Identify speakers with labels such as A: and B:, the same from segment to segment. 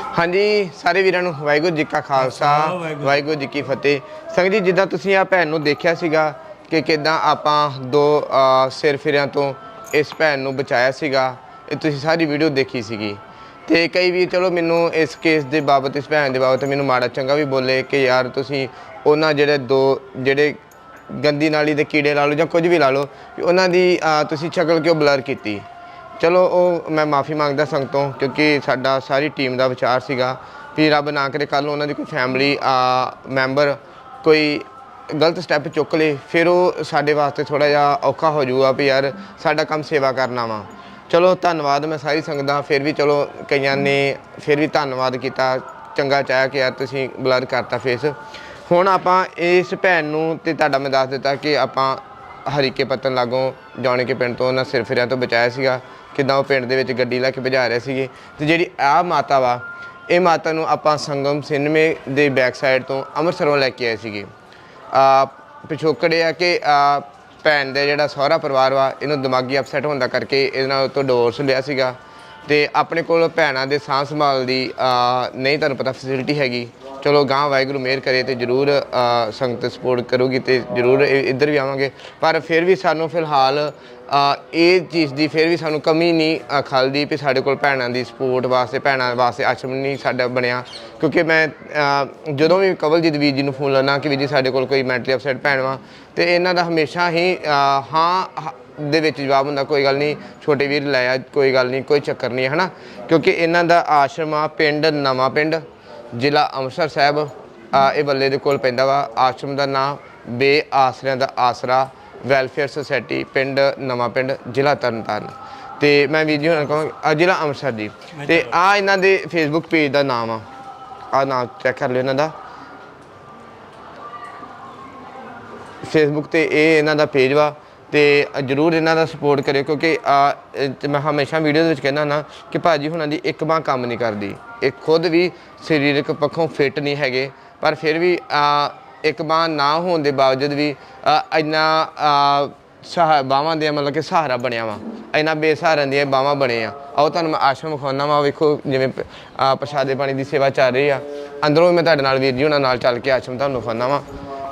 A: ਹਾਂਜੀ ਸਾਰੇ ਵੀਰਾਂ ਨੂੰ ਵਾਹਿਗੁਰੂ ਜੀ ਕਾ ਖਾਲਸਾ ਵਾਹਿਗੁਰੂ ਜੀ ਕੀ ਫਤਿਹ। ਸੰਗਤ ਜੀ ਜਿੱਦਾਂ ਤੁਸੀਂ ਆ ਭੈਣ ਨੂੰ ਦੇਖਿਆ ਸੀਗਾ ਕਿ ਕਿਦਾਂ ਆਪਾਂ ਦੋ ਸਿਰ ਫਿਰਿਆਂ ਤੋਂ ਇਸ ਭੈਣ ਨੂੰ ਬਚਾਇਆ ਸੀਗਾ ਇਹ ਤੁਸੀਂ ਸਾਰੀ ਵੀਡੀਓ ਦੇਖੀ ਸੀਗੀ। ਤੇ ਕਈ ਵੀ ਚਲੋ ਮੈਨੂੰ ਇਸ ਕੇਸ ਦੇ ਬਾਬਤ ਇਸ ਭੈਣ ਦੇ ਬਾਬਤ ਮੈਨੂੰ ਮਾੜਾ ਚੰਗਾ ਵੀ ਬੋਲੇ ਕਿ ਯਾਰ ਤੁਸੀਂ ਉਹਨਾਂ ਜਿਹੜੇ ਦੋ ਜਿਹੜੇ ਗੰਦੀ ਨਾਲੀ ਦੇ ਕੀੜੇ ਲਾ ਲਓ ਜਾਂ ਕੁਝ ਵੀ ਲਾ ਲਓ ਉਹਨਾਂ ਦੀ ਤੁਸੀਂ ਸ਼ਕਲ ਕਿਉਂ ਬਲਰ ਕੀਤੀ? ਚਲੋ ਉਹ ਮੈਂ ਮਾਫੀ ਮੰਗਦਾ ਸੰਗਤੋਂ ਕਿਉਂਕਿ ਸਾਡਾ ਸਾਰੀ ਟੀਮ ਦਾ ਵਿਚਾਰ ਸੀਗਾ ਵੀ ਰੱਬ ਨਾ ਕਰੇ ਕੱਲ ਨੂੰ ਉਹਨਾਂ ਦੀ ਕੋਈ ਫੈਮਿਲੀ ਆ ਮੈਂਬਰ ਕੋਈ ਗਲਤ ਸਟੈਪ ਚੁੱਕ ਲੇ, ਫਿਰ ਉਹ ਸਾਡੇ ਵਾਸਤੇ ਥੋੜਾ ਜਿਹਾ ਔਖਾ ਹੋ ਜਾਊਗਾ ਵੀ ਯਾਰ ਸਾਡਾ ਕੰਮ ਸੇਵਾ ਕਰਨਾ ਵਾ। ਚਲੋ ਧੰਨਵਾਦ ਮੈਂ ਸਾਰੀ ਸੰਗਤ ਦਾ, ਫਿਰ ਵੀ ਚਲੋ ਕਈਆਂ ਨੇ ਫਿਰ ਵੀ ਧੰਨਵਾਦ ਕੀਤਾ, ਚੰਗਾ ਚਾਹਿਆ ਕਿ ਯਾਰ ਤੁਸੀਂ ਬਲਰ ਕਰਤਾ ਫੇਸ ਹੁਣ ਆਪਾਂ ਇਸ ਭੈਣ ਨੂੰ ਤੇ ਤੁਹਾਡਾ ਮੈਂ ਦੱਸ ਦਿੱਤਾ ਕਿ ਆਪਾਂ ਹਰੀਕੇ ਪੱਤਨ ਲਾਗੋਂ, ਜਾਣੇ ਕੇ ਪਿੰਡ ਤੋਂ ਉਹਨਾਂ ਸਿਰ ਫਿਰਿਆਂ ਤੋਂ ਬਚਾਇਆ ਸੀਗਾ। ਕਿਦਾਂ ਉਹ ਪਿੰਡ ਦੇ ਵਿੱਚ ਗੱਡੀ ਲੈ ਕੇ ਭਜਾ ਰਹੇ ਸੀਗੇ ਤੇ ਜਿਹੜੀ ਆ ਮਾਤਾ ਵਾ, ਇਹ ਮਾਤਾ ਨੂੰ ਆਪਾਂ ਸੰਗਮ ਸਿਨਮੇ ਦੇ ਬੈਕ ਸਾਈਡ ਤੋਂ ਅੰਮ੍ਰਿਤਸਰੋਂ ਲੈ ਕੇ ਆਏ ਸੀਗੇ। ਆ ਪਿਛੋਕੜ ਇਹ ਆ ਕਿ ਆ ਭੈਣ ਦੇ ਜਿਹੜਾ ਸਹੁਰਾ ਪਰਿਵਾਰ ਵਾ, ਇਹਨੂੰ ਦਿਮਾਗੀ ਅਪਸੈਟ ਹੋਣ ਦਾ ਕਰਕੇ ਇਹਦੇ ਨਾਲ ਤੋਂ ਡਿਵੋਰਸ ਲਿਆ ਸੀਗਾ ਤੇ ਆਪਣੇ ਕੋਲ ਭੈਣਾਂ ਦੇ ਸਾਂਭ ਸੰਭਾਲ ਦੀ ਨਹੀਂ ਤੁਹਾਨੂੰ ਪਤਾ ਫੈਸਿਲਿਟੀ ਹੈਗੀ। ਚਲੋ ਗਾਂ ਵਾਹਿਗੁਰੂ ਮਿਹਰ ਕਰੇ ਤੇ ਜਰੂਰ ਸੰਗਤ ਸਪੋਰਟ ਕਰੂਗੀ ਤੇ ਜਰੂਰ ਇ- ਇੱਧਰ ਵੀ ਆਵਾਂਗੇ। ਪਰ ਫਿਰ ਵੀ ਸਾਨੂੰ ਫਿਲਹਾਲ ਇਹ ਚੀਜ਼ ਦੀ ਫਿਰ ਵੀ ਸਾਨੂੰ ਕਮੀ ਨਹੀਂ ਖਲਦੀ ਵੀ ਸਾਡੇ ਕੋਲ ਭੈਣਾਂ ਦੀ ਸਪੋਰਟ ਵਾਸਤੇ, ਭੈਣਾਂ ਵਾਸਤੇ ਆਸ਼ਰਮ ਨਹੀਂ ਸਾਡਾ ਬਣਿਆ। ਕਿਉਂਕਿ ਮੈਂ ਜਦੋਂ ਵੀ ਕਵਲਜੀਤ ਵੀਰ ਜੀ ਨੂੰ ਫੋਨ ਲਾਣਾ ਕਿ ਵੀਰ ਜੀ ਸਾਡੇ ਕੋਲ ਕੋਈ ਮੈਂਟਲੀ ਅਪਸੈਟ ਭੈਣ ਵਾ, ਤੇ ਇਹਨਾਂ ਦਾ ਹਮੇਸ਼ਾ ਹੀ ਹਾਂ, ਹ- ਦੇ ਵਿੱਚ ਜਵਾਬ ਹੁੰਦਾ, ਕੋਈ ਗੱਲ ਨਹੀਂ, ਛੋਟੇ ਵੀਰ ਲੈ ਆ, ਕੋਈ ਗੱਲ ਨਹੀਂ, ਕੋਈ ਚੱਕਰ ਨਹੀਂ ਹੈ ਹਨਾ? ਕਿਉਂਕਿ ਇਹਨਾਂ ਦਾ ਆਸ਼ਰਮ ਆ ਪਿੰਡ, ਨਵਾਂ ਪਿੰਡ, ਜ਼ਿਲ੍ਹਾ ਅੰਮ੍ਰਿਤਸਰ ਸਾਹਿਬ ਇਹ ਬੱਲੇ ਦੇ ਕੋਲ ਪੈਂਦਾ ਵਾ। ਆਸ਼ਰਮ ਦਾ ਨਾਮ ਬੇ ਆਸਰਿਆਂ ਦਾ ਆਸਰਾ। ਵੈਲਫੇਅਰ ਸੁਸਾਇਟੀ ਪਿੰਡ ਨਵਾਂ ਪਿੰਡ ਜ਼ਿਲ੍ਹਾ ਤਰਨਤਾਰਨ। ਤੇ ਮੈਂ ਵੀਰ ਜੀ ਹੁਣਾਂ ਕਹਾਂ ਜ਼ਿਲ੍ਹਾ ਅੰਮ੍ਰਿਤਸਰ ਜੀ। ਤੇ ਆ ਇਹਨਾਂ ਦੇ ਫੇਸਬੁੱਕ ਪੇਜ ਦਾ ਨਾਮ ਆ। ਆ ਨਾਮ ਚੈੱਕ ਕਰ ਲਿਓ ਇਹਨਾਂ ਦਾ। ਫੇਸਬੁੱਕ ਤੇ ਇਹ ਇਹਨਾਂ ਦਾ ਪੇਜ ਵਾ। ਤੇ ਜਰੂਰ ਇਹਨਾਂ ਦਾ ਸਪੋਰਟ ਕਰਿਓ ਕਿਉਂਕਿ ਆ, ਮੈਂ ਹਮੇਸ਼ਾ ਵੀਡੀਓ ਦੇ ਵਿੱਚ ਕਹਿੰਦਾ ਨਾ ਕਿ ਭਾਜੀ ਹੁਣਾਂ ਦੀ ਇੱਕ ਬਾਂਹ ਕੰਮ ਨਹੀਂ ਕਰਦੀ। ਇਹ ਖੁਦ ਵੀ ਸਰੀਰਕ ਪੱਖੋਂ ਫਿੱਟ ਨਹੀਂ ਹੈਗੇ। ਪਰ ਫਿਰ ਵੀ ਆ, ਇੱਕ ਬਾਂਹ ਨਾ ਹੋਣ ਦੇ ਬਾਵਜੂਦ ਵੀ ਇੰਨਾ ਆ, ਸਹਾ ਬਾਹਾਂ ਦੇ ਮਤਲਬ ਕਿ ਸਹਾਰਾ ਬਣਿਆ ਵਾ। ਇੰਨਾ ਬੇਸਹਾਰਾ ਦੀਆਂ ਬਾਹਾਂ ਬਣੇ ਆ ਆਓ ਤੁਹਾਨੂੰ ਮੈਂ ਆਸ਼ਰਮ ਵਿਖਾਉਣਾ ਵਾ ਵੇਖੋ ਜਿਵੇਂ ਪ੍ਰਸ਼ਾਦੇ ਪਾਣੀ ਦੀ ਸੇਵਾ ਚੱਲ ਰਹੀ ਆ। ਅੰਦਰੋਂ ਵੀ ਮੈਂ ਤੁਹਾਡੇ ਨਾਲ ਵੀਰ ਜੀ ਉਹਨਾਂ ਨਾਲ ਚੱਲ ਕੇ ਆਸ਼ਰਮ ਤੁਹਾਨੂੰ ਵਿਖਾਉਣਾ ਵਾ।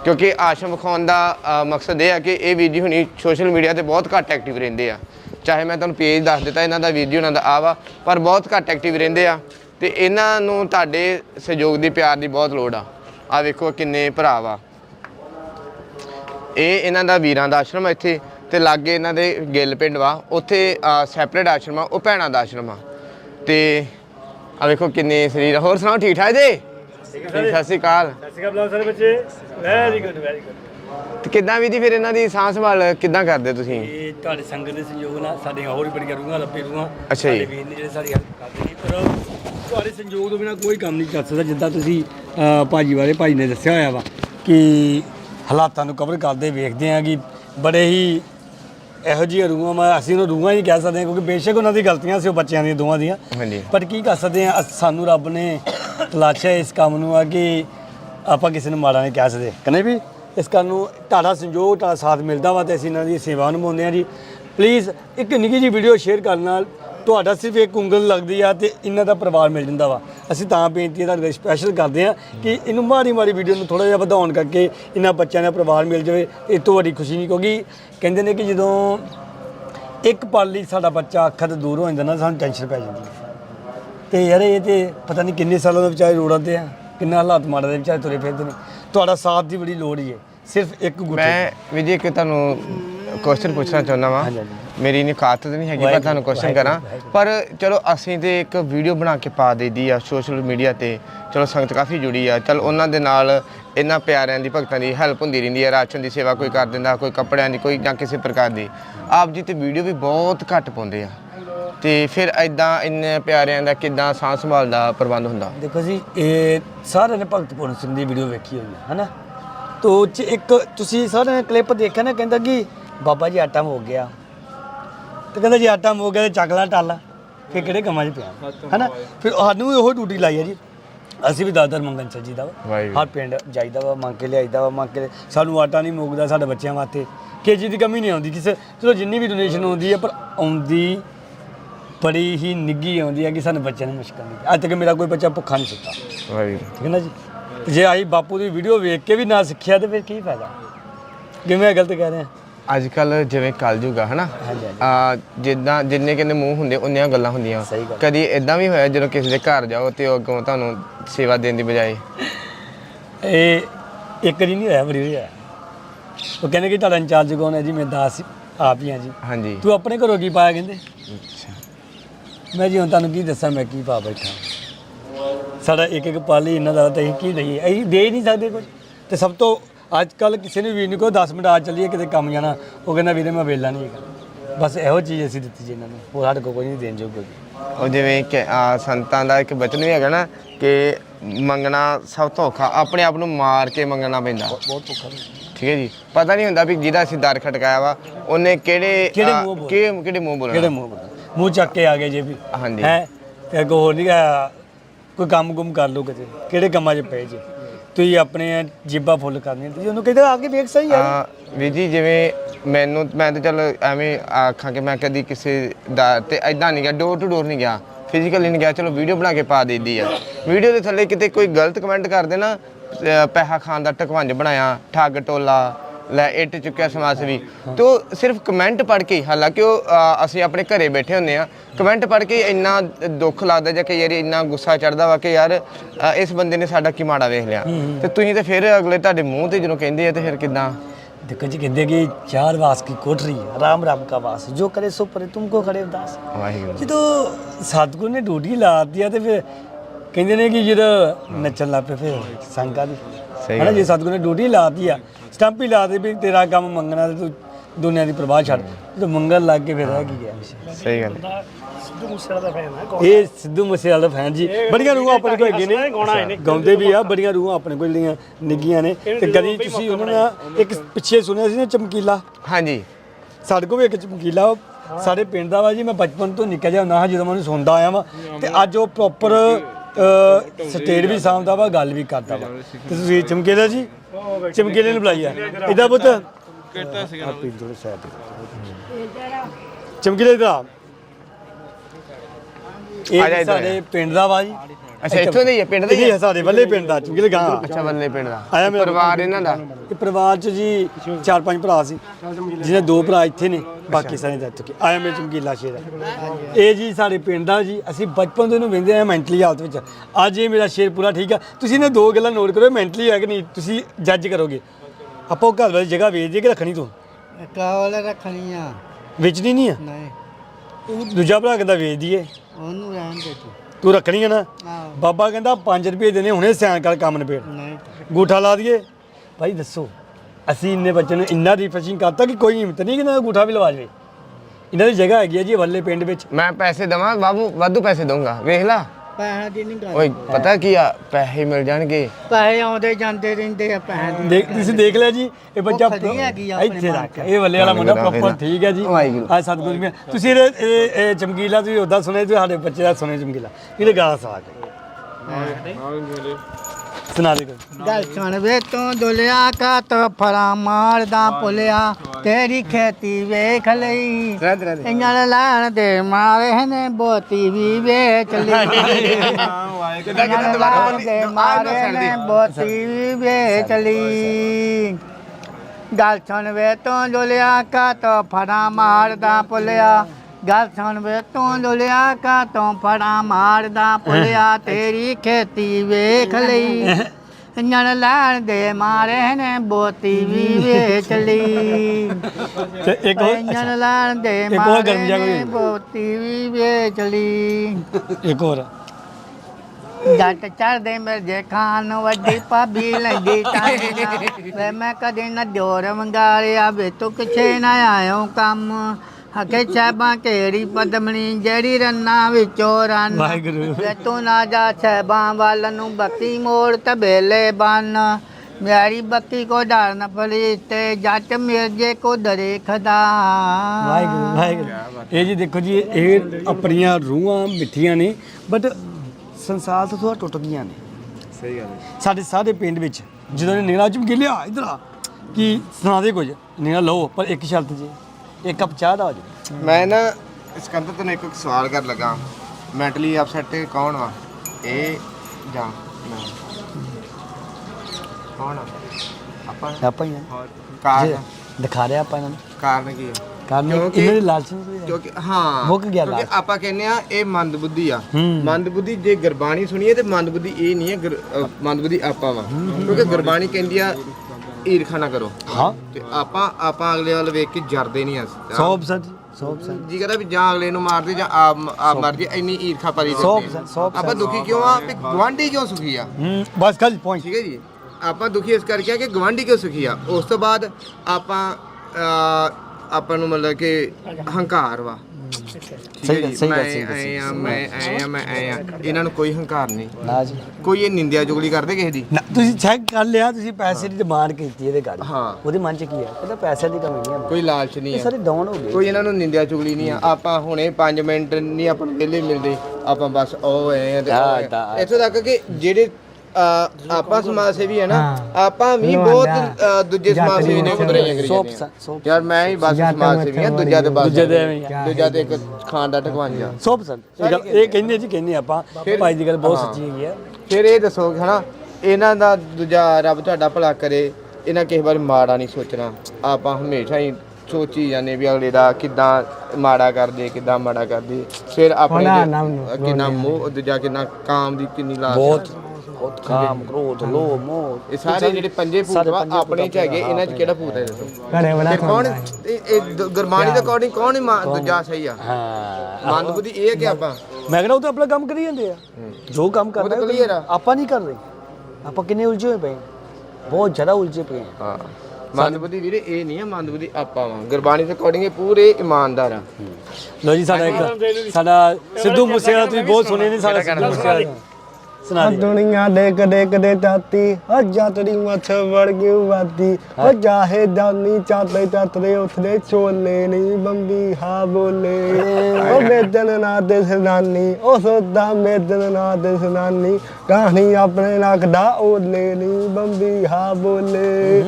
A: ਕਿਉਂਕਿ ਆਸ਼ਰਮ ਵਿਖਾਉਣ ਦਾ ਮਕਸਦ ਇਹ ਆ ਕਿ ਇਹ ਵੀਰ ਜੀ ਹੁਣੀ ਸੋਸ਼ਲ ਮੀਡੀਆ ਤੇ ਬਹੁਤ ਘੱਟ ਐਕਟਿਵ ਰਹਿੰਦੇ ਆ। ਚਾਹੇ ਮੈਂ ਤੁਹਾਨੂੰ ਪੇਜ ਦੱਸ ਦਿੱਤਾ ਇਹਨਾਂ ਦਾ ਵੀਰ ਜੀ ਉਹਨਾਂ ਦਾ ਆ ਵਾ ਪਰ ਬਹੁਤ ਘੱਟ ਐਕਟਿਵ ਰਹਿੰਦੇ ਆ। ਤੇ ਇਹਨਾਂ ਨੂੰ ਤੁਹਾਡੇ ਸਹਿਯੋਗ ਦੀ ਪਿਆਰ ਦੀ ਬਹੁਤ ਲੋੜ ਆ। ਆ ਵੇਖੋ ਕਿੰਨੇ ਭਰਾ ਵਾ। ਇਹ ਇਹਨਾਂ ਦਾ ਵੀਰਾਂ ਦਾ ਆਸ਼ਰਮ ਇੱਥੇ ਤੇ ਲਾਗੇ ਇਹਨਾਂ ਦੇ ਗਿੱਲ ਪਿੰਡ ਵਾ। ਉੱਥੇ ਸੈਪਰੇਟ ਆਸ਼ਰਮ ਆ ਉਹ ਭੈਣਾਂ ਦਾ ਆਸ਼ਰਮ ਆ। ਤੇ ਆ ਵੇਖੋ ਕਿੰਨੇ ਸਰੀਰ। ਹੋਰ ਸੁਣਾਓ ਠੀਕ ਠਾਕ ਜੀ? ਸਤਿ ਸ਼੍ਰੀ ਅਕਾਲ।
B: ਸਤਿ ਸ਼੍ਰੀ ਅਕਾਲ ਬੁਲਾਓ ਸਾਰੇ ਬੱਚੇ। ਵੈਰੀ ਗੁੱਡ ਵੈਰੀ ਗੁੱਡ
A: ਤੇ ਕਿੱਦਾਂ ਵੀ ਜੀ ਫਿਰ ਇਹਨਾਂ ਦੀ ਸਾਂਭ ਸੰਭਾਲ ਕਿੱਦਾਂ ਕਰਦੇ ਤੁਸੀਂ?
B: ਇਹ ਤੁਹਾਡੇ ਸੰਗਤ ਦੇ ਸਹਿਯੋਗ ਨਾਲ ਸਾਡੀਆਂ ਹੋਰ ਵੀ ਬੜੀਆਂ ਰੂਹਾਂ ਲੱਭੇ ਰੂਹਾਂ।
A: ਅੱਛਾ ਜੀ।
B: ਸਾਡੇ ਵੀਰ ਨੇ ਜਿਹੜੇ ਸਾਡੀ ਹੈਲਪ ਕਰਦੇ ਨੇ ਪਰ ਤੁਹਾਡੇ ਸਹਿਯੋਗ ਤੋਂ ਬਿਨਾ ਕੋਈ ਕੰਮ ਨਹੀਂ ਚੱਲ ਸਕਦਾ ਜਿੱਦਾਂ ਤੁਸੀਂ ਭਾਜੀ ਬਾਰੇ ਭਾਜੀ ਨੇ ਦੱਸਿਆ ਹੋਇਆ ਵਾ ਕਿ ਹਾਲਾਤਾਂ ਨੂੰ ਕਵਰ ਕਰਦੇ ਵੇਖਦੇ ਆ ਕਿ ਬੜੇ ਹੀ ਇਹੋ ਜਿਹੀਆਂ ਰੂਹਾਂ ਮੈਂ ਅਸੀਂ ਉਹਨੂੰ ਰੂਹਾਂ ਹੀ ਕਹਿ ਸਕਦੇ ਹਾਂ ਕਿਉਂਕਿ ਬੇਸ਼ੱਕ ਉਹਨਾਂ ਦੀ ਗਲਤੀਆਂ ਸੀ ਉਹ ਬੱਚਿਆਂ ਦੀਆਂ ਦੋਵਾਂ ਦੀਆਂ।
A: ਹਾਂਜੀ।
B: ਪਰ ਕੀ ਕਰ ਸਕਦੇ ਆ ਸਾਨੂੰ ਰੱਬ ਨੇ ਤਲਾਸ਼ਿਆ ਇਸ ਕੰਮ ਨੂੰ ਆ ਕਿ ਆਪਾਂ ਕਿਸੇ ਨੂੰ ਮਾੜਾ ਨਹੀਂ ਕਹਿ ਸਕਦੇ। ਕਹਿੰਦੇ ਵੀ? ਇਸ ਕਰਨ ਨੂੰ ਤੁਹਾਡਾ ਸੰਯੋਗ ਤੁਹਾਡਾ ਸਾਥ ਮਿਲਦਾ ਵਾ ਤੇ ਅਸੀਂ ਇਹਨਾਂ ਦੀ ਸੇਵਾ ਨਿਭਾਉਂਦੇ ਆ ਜੀ। ਪਲੀਜ਼ ਇੱਕ ਨਿੱਕੀ ਜੀ ਵੀਡੀਓ ਸ਼ੇਅਰ ਕਰਨ ਨਾਲ ਤੁਹਾਡਾ ਸਿਰਫ ਇੱਕ ਉਂਗਲ ਲੱਗਦੀ ਆ ਤੇ ਇਹਨਾਂ ਦਾ ਪਰਿਵਾਰ ਮਿਲ ਜਾਂਦਾ ਵਾ। ਅਸੀਂ ਤਾਂ ਬੇਨਤੀ ਤੁਹਾਡੇ ਸਪੈਸ਼ਲ ਕਰਦੇ ਆ ਕਿ ਇਹਨੂੰ ਮਾੜੀ ਮਾੜੀ ਵੀਡੀਓ ਨੂੰ ਥੋੜਾ ਜਿਹਾ ਵਧਾਉਣ ਕਰਕੇ ਇਹਨਾਂ ਬੱਚਿਆਂ ਦਾ ਪਰਿਵਾਰ ਮਿਲ ਜਾਵੇ। ਇਹ ਤੋਂ ਵੱਡੀ ਖੁਸ਼ੀ ਨਹੀਂ ਕਿਉਂਕਿ ਕਹਿੰਦੇ ਨੇ ਕਿ ਜਦੋਂ ਇੱਕ ਪਲ ਲਈ ਸਾਡਾ ਬੱਚਾ ਅੱਖਾਂ ਤੋਂ ਦੂਰ ਹੋ ਜਾਂਦਾ ਨਾ ਸਾਨੂੰ ਟੈਨਸ਼ਨ ਪੈ ਜਾਂਦੀ ਹੈ ਤੇ ਯਾਰ ਇਹ ਤੇ ਪਤਾ ਨਹੀਂ ਕਿੰਨੇ ਸਾਲਾਂ ਦਾ ਵਿਚਾਰੇ ਰੋੜਾਂ ਤੇ ਆ ਕਿੰਨਾ ਹਾਲਾਤ ਮਾੜੇ ਦੇ ਵਿਚਾਰੇ ਤੁਰੇ ਫਿਰਦੇ ਨੇ। ਤੁਹਾਡਾ ਸਾਥ ਦੀ ਬੜੀ ਲੋੜ ਹੀ ਹੈ ਸਿਰਫ ਇੱਕ ਗੁੱਟ
A: ਮੈਂ ਵੀ ਜੀ ਇੱਕ ਤੁਹਾਨੂੰ ਕੁਐਸਚਨ ਪੁੱਛਣਾ ਚਾਹੁੰਦਾ ਵਾਂ।
B: ਹਾਂਜੀ,
A: ਮੇਰੀ ਨਹੀਂ ਕਾਤ ਨਹੀਂ ਹੈਗੀ ਪਰ ਤੁਹਾਨੂੰ ਕੁਐਸਚਨ ਕਰਾਂ। ਪਰ ਚਲੋ ਅਸੀਂ ਤੇ ਇੱਕ ਵੀਡੀਓ ਬਣਾ ਕੇ ਪਾ ਦੇਦੀ ਆ ਸੋਸ਼ਲ ਮੀਡੀਆ ਤੇ। ਚਲੋ ਸੰਗਤ ਕਾਫੀ ਜੁੜੀ ਆ। ਚਲ ਉਹਨਾਂ ਦੇ ਨਾਲ ਇਹਨਾਂ ਪਿਆਰਿਆਂ ਦੀ ਭਗਤਾਂ ਦੀ ਹੈਲਪ ਹੁੰਦੀ ਰਹਿੰਦੀ ਹੈ ਰਾਸ਼ਨ ਦੀ ਸੇਵਾ ਕੋਈ ਕਰ ਦਿੰਦਾ ਕੋਈ ਕੱਪੜਿਆਂ ਦੀ ਕੋਈ ਜਾਂ ਕਿਸੇ ਪ੍ਰਕਾਰ ਦੀ। ਆਪ ਜੀ ਤੇ ਵੀਡੀਓ ਵੀ ਬਹੁਤ ਘੱਟ ਪਾਉਂਦੇ ਆ। ਤੇ ਫਿਰ ਐਦਾਂ ਇੰਨੇ ਪਿਆਰਿਆਂ ਦਾ ਕਿਦਾਂ ਸਾਂਭ ਸੰਭਾਲ ਦਾ ਪ੍ਰਬੰਧ ਹੁੰਦਾ?
B: ਦੇਖੋ ਜੀ ਇਹ ਸਾਰਿਆਂ ਨੇ ਭਗਤ ਪੂਰਨ ਸਿੰਘ ਦੀ ਵੀਡੀਓ ਵੇਖੀ ਹੋਈ ਹੈ ਹਨਾ? ਤੋ ਚ ਇੱਕ ਤੁਸੀਂ ਸਾਰਿਆਂ ਨੇ ਕਲਿੱਪ ਦੇਖਿਆ ਨਾ ਕਹਿੰਦਾ ਕਿ ਬਾਬਾ ਜੀ ਆਟਾ ਮੁੱਕ ਗਿਆ। ਤੇ ਕਹਿੰਦਾ ਜੀ ਆਟਾ ਮੁੱਕ ਗਿਆ ਤੇ ਚੱਕ ਲਾ ਟੱਲ। ਫਿਰ ਕਿਹੜੇ ਕੰਮਾਂ 'ਚ ਪਿਆ? ਹਨਾ? ਫਿਰ ਸਾਨੂੰ ਵੀ ਉਹ ਡਿਊਟੀ ਲਾਈ ਹੈ ਜੀ। ਅਸੀਂ ਵੀ ਦਾਦਰ ਮੰਗਣ ਚੱਲ ਜੀਦਾ ਵਾ।
A: ਵਾਹਿਗੁਰੂ।
B: ਹਰ ਪਿੰਡ ਜਾਈਦਾ ਵਾ ਮੰਗ ਕੇ ਲਿਆਈਦਾ ਵਾ ਮੰਗ ਕੇ ਸਾਨੂੰ ਆਟਾ ਨਹੀਂ ਮੁੱਕਦਾ ਸਾਡੇ ਬੱਚਿਆਂ ਵਾਸਤੇ। ਕੇਜੀ ਦੀ ਕਮੀ ਨਹੀਂ ਆਉਂਦੀ। ਕਿਸੇ ਚਲੋ ਜਿੰਨੀ ਵੀ ਡੋਨੇਸ਼ਨ ਆਉਂਦੀ ਹੈ ਪਰ ਆਉਂਦੀ ਬੜੀ ਹੀ ਨਿੱਗੀ ਆਉਂਦੀ ਹੈ ਕਿ ਸਾਨੂੰ ਬੱਚਿਆਂ ਨੂੰ ਮੁਸ਼ਕਲ ਨਹੀਂ ਅੱਜ ਤੱਕ ਮੇਰਾ ਕੋਈ ਬੱਚਾ ਭੁੱਖਾ ਨਹੀਂ ਸੁੱਤਾ।
A: ਵਾਹਿਗੁਰੂ।
B: ਠੀਕ ਹੈ ਨਾ ਜੀ? ਤੇ ਜੇ ਆਈ ਬਾਪੂ ਦੀ ਵੀਡੀਓ ਵੇਖ ਕੇ ਵੀ ਨਾ ਸਿੱਖਿਆ ਤੇ ਫਿਰ ਕੀ ਫਾਇਦਾ? ਕਿਵੇਂ ਗਲਤ ਕਹਿ ਰਹੇ ਆ?
A: ਅੱਜ ਕੱਲ ਜਿਵੇਂ ਕਲਯੁਗ ਆ ਹਨਾ। ਆ ਜਿੱਦਾਂ ਜਿੰਨੇ ਕਹਿੰਦੇ ਮੂੰਹ ਹੁੰਦੇ ਉਨੀਆਂ ਗੱਲਾਂ ਹੁੰਦੀਆਂ। ਕਦੀ ਇਦਾਂ ਵੀ ਹੋਇਆ ਜਦੋਂ ਕਿਸੇ ਦੇ ਘਰ ਜਾਓ ਤੇ ਉਹ ਅੱਗੋਂ ਤੁਹਾਨੂੰ ਸੇਵਾ ਦੇਣ ਦੀ ਬਜਾਏ?
B: ਇਹ ਇੱਕ ਦਿਨ ਨਹੀਂ ਹੋਇਆ ਬੜੀ ਹੋਇਆ। ਉਹ ਕਹਿੰਦੇ ਕਿ ਤੁਹਾਡਾ ਇੰਚਾਰਜ ਕੌਣ ਹੈ ਜੀ? ਮੈਂ ਦਾਸ ਆਪ ਹੀ ਹਾਂ ਜੀ।
A: ਹਾਂਜੀ।
B: ਤੂੰ ਆਪਣੇ ਘਰੋਂ ਕੀ ਪਾਇਆ ਕਹਿੰਦੇ?
A: ਅੱਛਾ।
B: ਮੈਂ ਜੀ ਹੁਣ ਤੁਹਾਨੂੰ ਕੀ ਦੱਸਾਂ ਮੈਂ ਕੀ ਪਾ ਬੈਠਾ। ਸਾਡਾ ਇੱਕ ਇੱਕ ਪਲ ਇਹਨਾਂ ਦਾ ਤਾਂ ਕੀ ਦਈਏ? ਅਸੀਂ ਦੇ ਨਹੀਂ ਸਕਦੇ ਕੁਝ। ਤੇ ਸਭ ਤੋਂ ਅੱਜ ਕੱਲ ਕਿਸੇ ਨੇ ਵੀ ਨਹੀਂ ਕੋ 10 ਮਿੰਟ ਆ ਚੱਲੀਏ ਕਿਤੇ ਕੰਮ ਜਾਣਾ ਉਹ ਕਹਿੰਦਾ ਵੀਰੇ ਮੈਂ ਵੇਲਾ ਨਹੀਂ ਹੈਗਾ। ਬਸ ਇਹੋ ਚੀਜ਼ ਅਸੀਂ ਦਿੱਤੀ ਜੀ ਇਹਨਾਂ ਨੂੰ ਹੋਰ ਸਾਡੇ ਕੋਲ ਕੋਈ ਨਹੀਂ ਦੇਣ ਜੋਗਾ ਜੀ
A: ਉਹ ਜਿਵੇਂ ਕਿ ਆ, ਸੰਤਾਂ ਦਾ ਇੱਕ ਬਚਨ ਵੀ ਹੈਗਾ ਨਾ ਕਿ ਮੰਗਣਾ ਸਭ ਤੋਂ ਔਖਾ ਆਪਣੇ ਆਪ ਨੂੰ ਮਾਰ ਕੇ ਮੰਗਣਾ ਪੈਂਦਾ।
B: ਬਹੁਤ ਭੁੱਖਾ
A: ਠੀਕ ਹੈ ਜੀ। ਪਤਾ ਨਹੀਂ ਹੁੰਦਾ ਵੀ ਜਿਹਦਾ ਅਸੀਂ ਦਰ ਖਟਕਾਇਆ ਵਾ ਉਹਨੇ ਕਿਹੜੇ
B: ਕਿਹੜੇ
A: ਆ,
B: ਮੂੰਹ ਬੋਲ-
A: ਕਿਹੜੇ ਕਿਹੜੇ ਮੂੰਹ ਬੋਲਣਾ?
B: ਕਿਹੜੇ ਮੂੰਹ ਬੋਲਦਾ ਮੂੰਹ ਚੱਕ ਕੇ ਆ ਗਏ ਜੇ ਵੀ।
A: ਹਾਂਜੀ।
B: ਹੈ? ਤੇ ਅੱਗੋਂ ਹੋਰ ਨਹੀਂ ਕੋਈ ਕੰਮ ਗੁੰਮ ਕਰ ਲਓ ਕਿਤੇ। ਕਿਹੜੇ ਕੰਮਾਂ 'ਚ ਪਏ ਜੇ? ਤੁਸੀਂ ਆਪਣੇ ਜੀਬਾਂ ਫੁੱਲ ਕਰਨੀਆਂ। ਤੁਸੀਂ ਉਹਨੂੰ ਕਹਿੰਦੇ ਆ ਕੇ ਵੇਖ ਸਹੀ ਯਾਰ
A: ਆ ਵੀ ਜੀ, ਜਿਵੇਂ ਮੈਨੂੰ, ਮੈਂ ਤਾਂ ਚੱਲ ਐਵੇਂ ਆਖਾਂ ਕਿ ਮੈਂ ਕਦੀ ਕਿਸੇ ਦਾ ਤੇ ਐਦਾਂ ਨਹੀਂ ਗਿਆ ਡੋਰ ਟੂ ਡੋਰ ਨਹੀਂ ਗਿਆ ਫਿਜ਼ੀਕਲੀ ਨਹੀਂ ਗਿਆ, ਚਲੋ ਵੀਡੀਓ ਬਣਾ ਕੇ ਪਾ ਦਿੰਦੀ ਆ। ਵੀਡੀਓ ਦੇ ਥੱਲੇ ਕਿਤੇ ਕੋਈ ਗਲਤ ਕਮੈਂਟ ਕਰ ਦੇਣਾ ਪੈਸਾ ਖਾਣ ਦਾ ਟਕਵੰਜ ਬਣਾਇਆ, ਠੱਗ ਟੋਲਾ ਲੈ ਇੱਟ ਚੁੱਕਿਆ ਸਮਾਜ ਵੀ ਤੇ ਉਹ ਸਿਰਫ ਕਮੈਂਟ ਪੜ੍ਹ ਕੇ ਹੀ, ਹਾਲਾਂਕਿ ਉਹ ਅ, ਅਸੀਂ ਆਪਣੇ ਘਰੇ ਬੈਠੇ ਹੁੰਦੇ ਆ ਕਮੈਂਟ ਪੜ੍ਹ ਕੇ ਇੰਨਾ ਦੁੱਖ ਲੱਗਦਾ ਜਾਂ ਕਈ ਵਾਰੀ ਇੰਨਾ ਗੁੱਸਾ ਚੜਦਾ ਵਾ ਕਿ ਯਾਰ ਅ, ਇਸ ਬੰਦੇ ਨੇ ਸਾਡਾ ਕੀ ਮਾੜਾ ਵੇਖ ਲਿਆ ਤੇ ਤੁਸੀਂ ਤੇ ਫਿਰ ਅਗਲੇ ਤੁਹਾਡੇ ਮੂੰਹ ਤੇ ਜਦੋਂ ਕਹਿੰਦੇ ਆ ਤੇ ਫਿਰ ਕਿਦਾਂ
B: देखो जी कहते हैं कि चार वास की कोठरी राम राम का वास जो करे सो परे तुमको करे उदास
A: ਵਾਹਿਗੁਰੂ
B: ਜਦੋਂ ਸਤਿਗੁਰੂ ਨੇ ਡਿਊਟੀ ਲਾ ਦਿੱਤੀ ਆ ਤੇ ਫਿਰ ਕਹਿੰਦੇ ਨੇ ਕਿ ਜਦੋਂ ਨੱਚਣ ਲੱਗ ਪਏ ਫਿਰ ਸੰਗਾ ਦੀ
A: ਸਹੀ
B: ਹਨਾ ਜੇ ਸਤਿਗੁਰੂ ਨੇ ਡਿਊਟੀ ਲਾ ਦਿੱਤੀ ਆ ਸਟੰਪ ਹੀ ਲਾ ਦੇ ਵੀ ਤੇਰਾ ਕੰਮ ਮੰਗਣਾ ਤੇ ਤੂੰ ਦੁਨੀਆ ਦੀ ਪ੍ਰਵਾਹ ਛੱਡ। ਜਦੋਂ ਮੰਗਣ ਲੱਗ ਕੇ ਫਿਰ ਰਹਿ ਕੀ ਗਿਆ
A: ਸਹੀ ਗੱਲ ਹੈ।
B: ਇਹ ਸਿੱਧੂ ਮੂਸੇਵਾਲਾ ਦਾ ਫੈਨ ਜੀ। ਬੜੀਆਂ ਰੂਹਾਂ ਆਪਣੇ ਕੋਲ ਹੈਗੇ ਨੇ। ਗਾਉਂਦੇ ਵੀ ਆ ਬੜੀਆਂ ਰੂਹਾਂ ਆਪਣੇ ਕੋਲ ਜਿਹੜੀਆਂ ਨਿੱਗੀਆਂ ਨੇ। ਤੇ ਕਦੀ ਤੁਸੀਂ ਉਹਨਾਂ ਨਾਲ ਇੱਕ ਪਿੱਛੇ ਸੁਣਿਆ ਸੀ ਨਾ ਚਮਕੀਲਾ?
A: ਹਾਂਜੀ।
B: ਸਾਡੇ ਕੋਲ ਵੀ ਇੱਕ ਚਮਕੀਲਾ ਸਾਡੇ ਪਿੰਡ ਦਾ ਵਾ ਜੀ ਮੈਂ ਬਚਪਨ ਤੋਂ ਨਿੱਕਾ ਜਿਹਾ ਹੁੰਦਾ ਹਾਂ ਜਦੋਂ ਮੈਂ ਉਹਨੂੰ ਸੁਣਦਾ ਆਇਆ ਵਾਂ। ਤੇ ਅੱਜ ਉਹ ਪ੍ਰੋਪਰ ਸਟੇਜ ਵੀ ਸਾਂਭਦਾ ਵਾ ਗੱਲ ਵੀ ਕਰਦਾ ਵਾ। ਤੇ ਤੁਸੀਂ ਚਮਕੀਲਾ ਜੀ? ਚਮਕੀਲੇ ਨੂੰ ਬੁਲਾਈਆ ਇਦਾਂ ਪੁੱਤ? ਕਿਹੜਾ ਸੀਗਾ ਚਮਕੀਲੇ ਦਾ? ਇਹ ਸਾਡੇ ਪਿੰਡ ਦਾ ਵਾ ਜੀ।
A: ਅੱਛਾ ਇੱਥੋਂ ਦੇ ਹੀ ਪਿੰਡ ਦੇ ਹੀ
B: ਇਹ? ਸਾਡੇ ਵੱਲੇ ਪਿੰਡ ਦਾ ਚਮਕੀਲੇ ਗਾਂ।
A: ਅੱਛਾ ਬੱਲੇ ਪਿੰਡ ਦਾ।
B: ਆਇਆ ਮੇਰਾ
A: ਪਰਿਵਾਰ ਇਹਨਾਂ ਦਾ?
B: ਇਹ ਪਰਿਵਾਰ ਚ ਜੀ ਚਾਰ ਪੰਜ ਭਰਾ ਸੀ। ਜਿਹਨੇ ਦੋ ਭਰਾ ਇੱਥੇ ਨੇ ਬਾਕੀ ਸਾਰੇ ਜਾ ਚੁੱਕੇ ਆਇਆ ਮੇਰੇ ਚਮਕੀਲਾ ਸ਼ੇਰ ਹੈ। ਇਹ ਜੀ ਸਾਡੇ ਪਿੰਡ ਦਾ ਜੀ ਅਸੀਂ ਬਚਪਨ ਤੋਂ ਇਹਨੂੰ ਵੇਂਦੇ ਆ ਮੈਂਟਲੀ ਹਾਲਤ ਵਿੱਚ। ਅੱਜ ਇਹ ਮੇਰਾ ਸ਼ੇਰ ਪੂਰਾ ਠੀਕ ਆ। ਤੁਸੀਂ ਨੇ ਦੋ ਗੱਲਾਂ ਨੋਟ ਕਰੋ ਮੈਂਟਲੀ ਹੈ ਕਿ ਨਹੀਂ ਤੁਸੀਂ ਜੱਜ ਕਰੋਗੇ। ਆਪਾਂ ਉਹ ਘਰ ਵਾਲੀ ਜਗ੍ਹਾ ਵੇਚ ਦੇ ਕੇ ਰੱਖਣੀ ਤੂੰ?
C: ਕਾਵਲ ਰੱਖਣੀ ਆ।
B: ਵੇਚਣੀ ਨਹੀਂ ਆ?
C: ਨਹੀਂ।
B: ਉਹ ਦੂਜਾ ਭਰਾ ਕਹਿੰਦਾ ਵੇਚ ਦਈਏ?
C: ਉਹਨੂੰ ਰਹਿਣ ਦੇ ਤੂੰ।
B: ਤੂੰ ਰੱਖਣੀ ਆ ਨਾ?
C: ਆਹੋ।
B: ਬਾਬਾ ਕਹਿੰਦਾ 5 ਰੁਪਏ ਦੇਣੇ ਹੁਣੇ ਸਿਆਣ ਕਰ ਕੰਮ ਨਿਬੇੜ।
C: ਨਹੀਂ।
B: ਗੂਠਾ ਲਾ ਦਈਏ। ਭਾਈ ਦੱਸੋ ਅਸੀਂ ਇੰਨੇ ਬੱਚੇ ਨੂੰ ਇੰਨਾ ਰਿਫਰੈਸ਼ਿੰਗ ਕਰਤਾ ਕਿ ਕੋਈ ਹਿੰਮਤ ਨਹੀਂ ਕਿ ਨਾ ਗੂਠਾ ਵੀ ਲਵਾ ਜਵੇ। ਇਹਨਾਂ ਦੀ ਜਗ੍ਹਾ ਹੈਗੀ ਹੈ ਜੀ ਵੱਲੇ ਪਿੰਡ ਵਿੱਚ।
A: ਮੈਂ ਪੈਸੇ ਦਵਾਂ ਬਾਬੂ ਵਾਧੂ ਪੈਸੇ ਦਊਂਗਾ। ਵੇਖ ਲਾ।
C: ਪੈਸੇ ਦੀ ਨਹੀਂ ਗੱਲ
A: ਓਏ ਪਤਾ ਕੀ ਆ? ਪੈਸੇ ਮਿਲ ਜਾਣਗੇ।
C: ਪੈਸੇ ਆਉਂਦੇ ਜਾਂਦੇ ਰਹਿੰਦੇ ਆ ਪੈਸੇ ਦੀ
B: ਦੇਖ ਤੁਸੀਂ ਦੇਖ ਲਿਆ ਜੀ ਇਹ ਬੱਚਾ
C: ਉਹ ਖੜੀ ਹੈਗੀ ਆ ਆਪਣੇ
B: ਇੱਥੇ ਰੱਖ ਇਹ ਵੱਲੇ ਵਾਲਾ ਮੁੰਡਾ ਪ੍ਰੋਪਰ ਠੀਕ ਹੈ ਜੀ।
A: ਵਾਹਿਗੁਰੂ।
B: ਆ ਸਤਿਗੁਰੂ ਜੀ ਤੁਸੀਂ ਇਹ ਇਹ- ਇਹ ਚਮਕੀਲਾ ਤੁਸੀਂ ਉਦਾਂ ਸੁਣੇ ਤੁਸੀਂ ਸਾਡੇ ਬੱਚੇ ਦਾ ਸੁਣੇ ਚਮਕੀਲਾ। ਇਹਦੇ ਗਾਣਾ ਸਵਾ ਕੇ। ਸੁਣਾ ਦੇ ਕੋਈ
C: ਗੱਲ ਸੁਣ ਵੇ ਤੂੰ ਦੁਲਿਆ ਕਾ ਤੋ ਫਰਾ ਮਾਰਦਾ ਪੁਲਿਆ। ਤੇਰੀ ਖੇਤੀ ਵੇਖ ਲਈ।
A: ਰਹਿ
C: ਲੈਣ ਦੇ ਮਾਰੇ ਨੇ ਬੋਤੀ ਵੀ ਵੇਚ ਲਈ। ਇੰਨਾਂ ਲੈਣ ਦੇ ਮਾਰੇ ਨੇ ਬੋਤੀ ਵੀ ਵੇਚ ਲਈ। ਗੱਲ ਸੁਣ ਵੇ ਤੂੰ ਦੁਲਿਆ ਕਾ ਤੋ ਫਰਾ ਮਾਰਦਾ ਪੁਲਿਆ। ਗੱਲ ਸੁਣ ਵੇ ਤੂੰ ਦੁਲਿਆ ਕਾ ਤੋ ਫਰਾ ਮਾਰਦਾ ਪੁਲਿਆ ਤੇਰੀ ਖੇਤੀ ਵੇਖ ਲਈ। ਇੰਨਾਂ ਲੈਣ ਦੇ ਮਾਰੇ ਨੇ ਬੋਤੀ ਵੀ ਵੇਚ ਲਈ।
B: ਤੇ ਇੱਕ ਹੋਰ
C: ਇੰਜਣ ਲੈਣ ਦੇ
B: ਇੱਕ ਹੋਰ ਗਰਮ
C: ਮਾਰੇ
B: ਕੋਈ।
C: ਨੇ ਬੋਤੀ ਵੀ ਵੇਚ ਲਈ।
B: ਇੱਕ ਹੋਰ।
C: ਜੱਟ ਚੜਦੇ ਮਿਰਜੇ ਖਾਨ ਵੱਡੀ ਭਾਬੀ ਲੈਂਦੀ ਟਾਂਗੀਆਂ ਵੇ ਮੈਂ ਕਦੇ ਨਾ ਜੋਰ ਮੰਗਾਲਿਆ ਵੇ ਤੂੰ ਕਿਛੇ ਨਾ ਆਇਓ ਕੰਮ। ਹਕੇ ਚਾਬਾਂ ਕਿਹੜੀ ਪਦਮਣੀ ਜਿਹੜੀ ਰੰਨਾ ਵਿੱਚੋਂ ਰਨ।
B: ਵਾਹਿਗੁਰੂ।
C: ਵੇ ਤੂੰ ਨਾ ਜਾ ਛੇਬਾਂ ਵੱਲ ਨੂੰ ਬੱਕੀ ਮੋੜ ਤਬੇਲੇ ਬਨ। ਮੇਰੀ ਬੱਕੀ ਕੋ ਡਰ ਨ ਫਲੀ ਤੇ ਜੱਟ ਮਿਰਜੇ ਕੋ ਦਰੇ ਖਦਾ।
B: ਵਾਹਿਗੁਰੂ ਵਾਹਿਗੁਰੂ। ਇਹ ਜੀ ਦੇਖੋ ਜੀ ਇਹ ਆਪਣੀਆਂ ਰੂਹਾਂ ਮਿੱਠੀਆਂ ਨੇ ਬਟ ਸੰਸਾਰ ਤੋਂ ਥੋੜਾ ਟੁੱਟ ਗਈਆਂ ਨੇ।
A: ਸਹੀ ਗੱਲ ਹੈ
B: ਸਾਡੇ ਸਾਰੇ ਪਿੰਡ ਵਿੱਚ ਜਦੋਂ ਨੇ ਨਿਗਾਹ ਚੁੱਕ ਲਿਆ ਇਧਰ ਆ ਕਿ ਸੁਣਾ ਦੇ ਕੁਝ। ਨਿਗਾਹ ਲਓ ਪਰ ਇੱਕ ਸ਼ਰਤ ਜੀ। ਇੱਕ ਕੱਪ ਚਾਹ ਦਾ ਹੋ ਜਾਵੇ
A: ਮੈਂ ਨਾ ਸਿਕੰਦਰ ਤੈਨੂੰ ਇੱਕ ਸਵਾਲ ਕਰ ਲਗਾ। ਮੈਂਟਲੀ ਅਪਸੈਟ ਕੌਣ ਵਾ? ਇਹ ਜਾਂ ਮੈਂ? ਕੌਣ ਆ? ਆਪਾਂ?
B: ਆਪਾਂ ਹੀ ਆ।
A: ਹੋਰ ਕਾਰਨ?
B: ਦਿਖਾ ਰਿਹਾ ਆਪਾਂ ਇਹਨਾਂ ਨੂੰ।
A: ਕਾਰਨ ਕੀ ਹੈ
B: ਕਾਰਨ
A: ਕਿਉਂਕਿ-
B: ਇਹਨਾਂ ਦੀ ਲਾਲਚ ਨਹੀਂ ਕੋਈ ਹੈ।
A: ਕਿਉਂਕਿ ਹਾਂ।
B: ਮੁੱਕ ਗਿਆ
A: ਕਿਉਂਕਿ। ਆਪਾਂ ਕਹਿੰਦੇ ਆ ਇਹ ਮੰਦਬੁੱਧੀ ਆ।
B: ਹੂੰ।
A: ਮੰਦਬੁੱਧੀ ਜੇ ਗੁਰਬਾਣੀ ਸੁਣੀਏ ਤੇ ਮੰਦਬੁੱਧੀ ਇਹ ਨਹੀਂ ਹੈ ਗੁਰ- ਅ, ਮੰਦਬੁੱਧੀ ਆਪਾਂ ਵਾ। ਕਿਉਂਕਿ ਗੁਰਬਾਣੀ ਕਹਿੰਦੀ ਆ ਈਰਖਾ ਨਾ ਕਰੋ।
B: ਹਾਂ।
A: ਤੇ ਆਪਾਂ ਆਪਾਂ ਅਗਲੇ ਵੱਲ ਵੇਖ ਕੇ ਜਰਦੇ ਨਹੀਂ ਆ
B: 100% 100%
A: ਜੀ ਕਹਿੰਦਾ ਵੀ ਜਾਂ ਅਗਲੇ ਨੂੰ ਮਾਰਦੇ ਜਾਂ ਆਪ ਆਪ ਮਰ ਜੇ ਇੰਨੀ ਈਰਖਾ ਦਿੱਤੀ
B: percent, ਸੌ
A: ਆਪਾਂ ਦੁਖੀ ਕਿਉਂ ਆ ਵੀ ਗਵਾਂਢੀ ਕਿਉਂ ਸੁਖੀ ਆ?
B: ਹੂੰ ਬਸ ਗੱਲ ਪੁਆਇੰਟ
A: ਠੀਕ ਹੈ ਜੀ। ਆਪਾਂ ਦੁਖੀ ਇਸ ਕਰਕੇ ਆ ਕਿ ਗਵਾਂਢੀ ਕਿਉਂ ਸੁਖੀ ਆ? ਉਸ ਤੋਂ ਬਾਅਦ ਆਪਾਂ ਆਪਾਂ ਨੂੰ ਮਤਲਬ ਕਿ ਹੰਕਾਰ ਵਾ।
B: ਸਹੀ
A: ਹੈ
B: ਗੱਲ, ਸਹੀ ਗੱਲ, ਸਹੀ ਗੱਲ,
A: ਐ ਆ ਮੈਂ ਐ ਆ ਮੈਂ ਐ ਆ। ਇਹਨਾਂ ਨੂੰ ਕੋਈ ਹੰਕਾਰ ਨਹੀਂ।
B: ਨਾ ਜੀ।
A: ਕੋਈ ਇਹ ਨਿੰਦਿਆ ਚੁਗਲੀ ਕਰਦੇ ਕਿਸੇ ਦੀ?
B: ਨਾ ਤੁਸੀਂ ਚੈੱਕ ਕਰ ਲਿਆ ਤੁਸੀਂ ਪੈਸੇ ਦੀ ਡਿਮਾਂਡ ਕੀਤੀ ਇਹਦੇ
A: ਹਾਂ।
B: ਉਹਦੇ ਮਨ ਚ ਕੀ ਹੈ? ਇਹਦਾ ਪੈਸੇ ਦੀ ਕਮੀ ਨਹੀਂ ਹੈ।
A: ਕੋਈ ਲਾਲਚ ਨਹੀਂ
B: ਇਹ
A: ਹੈ।
B: ਸਾਰੇ ਡਾਊਨ ਹੋ ਗਏ
A: ਕੋਈ ਇਹਨਾਂ ਨੂੰ ਨਿੰਦਿਆ ਚੁਗਲੀ ਨਹੀਂ ਆ। ਆਪਾਂ ਹੁਣੇ 5 ਮਿੰਟ ਨਹੀਂ ਆਪਾਂ ਨੂੰ ਵਿਹਲੇ ਮਿਲਦੇ। ਆਪਾਂ ਬਸ ਉਹ ਐ ਆ ਤੇ ਉਹ
B: ਹਾਂ,
A: ਐ
B: ਤਾਂ-
A: ਆ। ਇੱਥੋਂ ਤੱਕ ਕਿ ਜਿਹੜੇ ਅ, ਆਪਾਂ ਸਮਾਜ ਸੇਵੀ ਹੈ ਨਾ ਆਪਾਂ ਵੀ ਬਹੁਤ ਅ, ਦੂਜੇ ਸਮਾਜ ਸੇਵੀ ਨੇ ਬੁਰਾਈਆਂ ਕਰੀ ਜਾਂਦੇ ਆ
B: 100%
A: ਯਾਰ ਮੈਂ ਹੀ ਬਸ ਸਮਾਜ ਸੇਵੀ ਹਾਂ ਦੂਜਾ ਤੇ ਬਸ
B: ਦੂਜੇ ਤੇ ਐਵੇਂ ਹੀ
A: ਦੂਜਾ ਤੇ ਇੱਕ ਖਾਨ ਦਾ
B: 100% ਇਹ ਗੱਲ ਇਹ ਕਹਿੰਦੇ ਜੀ ਕਹਿੰਦੇ ਆਪਾਂ। ਭਾਈ ਦੀ ਗੱਲ ਬਹੁਤ ਸੱਚੀ ਹੈਗੀ ਆ।
A: ਫਿਰ ਇਹ ਦੱਸੋ ਕਿ ਹਨਾ ਇਹਨਾਂ ਦਾ ਦੂਜਾ ਰੱਬ ਤੁਹਾਡਾ ਭਲਾ ਕਰੇ ਇਹਨਾਂ ਕਿਸੇ ਵਾਰ ਮਾੜਾ ਨਹੀਂ ਸੋਚਣਾ। ਆਪਾਂ ਹਮੇਸ਼ਾ ਹੀ ਸੋਚੀ ਜਾਂਦੇ ਵੀ ਅਗਲੇ ਦਾ ਕਿੱਦਾਂ ਮਾੜਾ ਕਰਦੇ ਕਿੱਦਾਂ ਮਾੜਾ ਕਰਦੇ। ਫਿਰ ਆਪਣੇ ਕਿੰਨਾ ਮੋਹ ਦੂਜਾ ਕਿੰਨਾ ਕਾਮ ਦੀ ਕਿੰਨੀ ਲਾਸ਼ ਆ।
B: ਬਹੁਤ ਬਹੁਤ ਕਾਮ ਕ੍ਰੋਧ ਲੋਭ ਮੋਹ।
A: ਇਹ ਸਾਰੇ ਜਿਹੜੇ ਪੰਜੇ ਭੂਤ ਵਾ ਆਪਣੇ ਚ ਹੈਗੇ ਇਹਨਾਂ ਚ ਕਿਹੜਾ ਭੂਤ ਹੈ ਦੱਸੋ?
D: ਘਰੇ ਬੜਾ
A: ਤੇ ਕੌਣ ਇਹ ਇਹ ਦ- ਗੁਰਬਾਣੀ ਦੇ ਅਕੋਰਡਿੰਗ ਕੌਣ ਹੀ ਮਾ- ਦੂਜਾ ਸਹੀ ਆ?
B: ਹਾਂ।
A: ਮੰਦਬੁੱਧੀ ਇਹ ਹੈ ਕਿ ਆਪਾਂ?
B: ਮੈਂ ਕਹਿੰਦਾ ਉਹ ਤਾਂ ਆਪਣਾ ਕੰਮ ਕਰੀ ਜਾਂਦੇ ਆ। ਜੋ ਕੰਮ
A: ਤਾਂ
B: ਉਹ
A: clear ਆ।
B: ਆਪਾਂ ਨਹੀਂ ਕਰ ਰਹੇ। ਆਪਾਂ ਕਿੰਨੇ ਉਲਝੇ ਹੋਏ ਪਏ ਹਾਂ। ਬਹੁਤ ਜ਼ਿਆਦਾ ਉਲਝੇ ਪਏ ਹਾਂ।
A: ਹਾਂ ਮੰਦਬੁੱਧੀ ਵੀਰੇ ਇਹ ਨਹੀਂ ਹੈ ਮੰਦਬੁੱਧੀ ਆਪਾਂ ਵਾਂ। ਗੁਰਬਾਣੀ ਦੇ ਅਕੋਰਡਿੰਗ ਇਹ ਪੂਰੇ ਇਮਾਨਦਾਰ ਆ।
B: ਲੋ ਜੀ ਸਾਡਾ ਇੱਕ ਸਾਡਾ ਸਿੱਧੂ ਮੂਸੇਵਾਲਾ ਤੁਸੀਂ ਬਹੁਤ ਸੁਣੇ ਨੇ ਸਾਡਾ ਸਿੱਧੂ ਮੂਸੇਵਾਲਾ। ਸੁਣਾ ਦਿਓ।
D: ਦੁਨੀਆ ਦੇ ਕਦੇ ਕਦੇ ਚਾਤੀ ਹੋ ਜਾਤੜੀ ਮੱਛ ਵੜ ਕੇ ਵਾਦੀ। ਹੋ। ਜਾਹੇ ਦਾਨੀ ਚਾਤੇ ਚਾਤਰੇ ਉਥਦੇ ਚੋਲੇ ਨਹੀਂ ਬੰਬੀ ਹਾ ਬੋਲੇ। ਉਹ ਮੇਦਨ ਨਾ ਦੇ ਸਨਾਨੀ ਉਹ ਸੋਦਾ ਮੇਦਨ ਨਾ ਦੇ ਸਨਾਨੀ ਕਹਾਣੀ ਆਪਣੇ ਨੱਕ ਦਾ ਓਲੇ ਨਹੀਂ ਬੰਬੀ ਹਾ ਬੋਲੇ।